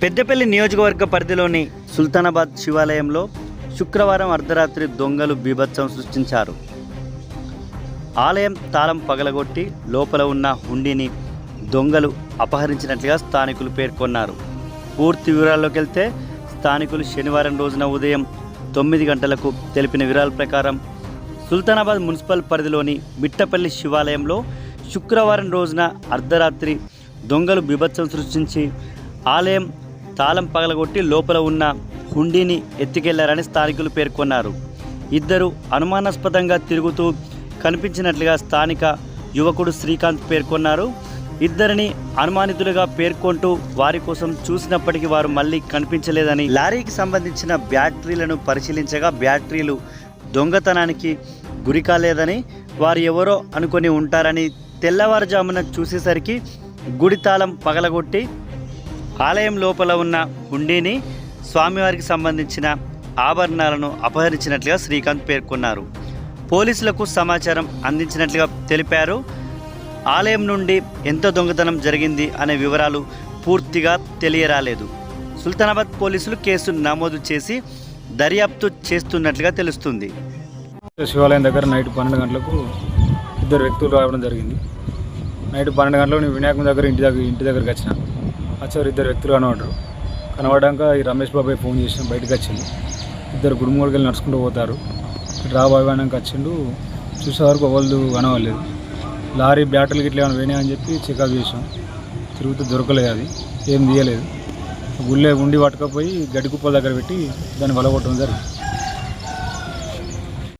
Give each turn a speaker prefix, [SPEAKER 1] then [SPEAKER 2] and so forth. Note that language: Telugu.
[SPEAKER 1] పెద్దపల్లి నియోజకవర్గ పరిధిలోని సుల్తానాబాద్ శివాలయంలో శుక్రవారం అర్ధరాత్రి దొంగలు బీభత్సం సృష్టించారు. ఆలయం తాళం పగలగొట్టి లోపల ఉన్న హుండీని దొంగలు అపహరించినట్లుగా స్థానికులు పేర్కొన్నారు. పూర్తి వివరాల్లోకి వెళ్తే స్థానికులు శనివారం రోజున ఉదయం తొమ్మిది గంటలకు తెలిపిన వివరాల ప్రకారం సుల్తానాబాద్ మున్సిపల్ పరిధిలోని మిట్టపల్లి శివాలయంలో శుక్రవారం రోజున అర్ధరాత్రి దొంగలు బీభత్సం సృష్టించి ఆలయం తాళం పగలగొట్టి లోపల ఉన్న హుండీని ఎత్తికెళ్ళారని స్థానికులు పేర్కొన్నారు. ఇద్దరు అనుమానాస్పదంగా తిరుగుతూ కనిపించినట్లుగా స్థానిక యువకుడు శ్రీకాంత్ పేర్కొన్నారు. ఇద్దరిని అనుమానితులుగా పేర్కొంటూ వారి కోసం చూసినప్పటికీ వారు మళ్ళీ కనిపించలేదని లారీకి సంబంధించిన బ్యాటరీలను పరిశీలించగా బ్యాటరీలు దొంగతనానికి గురి కాలేదని వారు ఎవరో అనుకొని ఉంటారని తెల్లవారుజామున చూసేసరికి గుడి తాళం పగలగొట్టి ఆలయం లోపల ఉన్న హుండీని స్వామివారికి సంబంధించిన ఆభరణాలను అపహరించినట్లుగా శ్రీకాంత్ పేర్కొన్నారు. పోలీసులకు సమాచారం అందించినట్లుగా తెలిపారు. ఆలయం నుండి ఎంత దొంగతనం జరిగింది అనే వివరాలు పూర్తిగా తెలియరాలేదు. సుల్తానాబాద్ పోలీసులు కేసు నమోదు చేసి దర్యాప్తు చేస్తున్నట్లుగా తెలుస్తుంది.
[SPEAKER 2] శివాలయం దగ్గర నైట్ పన్నెండు గంటలకు ఇద్దరు వ్యక్తులు రావడం జరిగింది. నైట్ పన్నెండు గంటలకు నేను దగ్గర ఇంటి దగ్గర ఇంటి దగ్గరికి వచ్చినాను వచ్చారు ఇద్దరు వ్యక్తులు కనబడరు కనబడాక ఈ రమేష్ బాబాయ్ ఫోన్ చేసిన బయటకు వచ్చింది ఇద్దరు గుడుమూడికి నడుచుకుంటూ పోతారు. రా బాబాయ్ అనక వచ్చిండు. చూసే వరకు వాళ్ళు కనవలేదు లారీ బ్యాటరీలు గిట్ల ఏమైనా పోయినాయి అని చెప్పి చెకప్ చేసాం తిరుగుతూ దొరకలేదు అది. ఏం తీయలేదు. గుళ్ళే ఉండి పట్టుకపోయి గడ్డి కుప్పల దగ్గర పెట్టి దాన్ని వలగొట్టడం జరిగింది.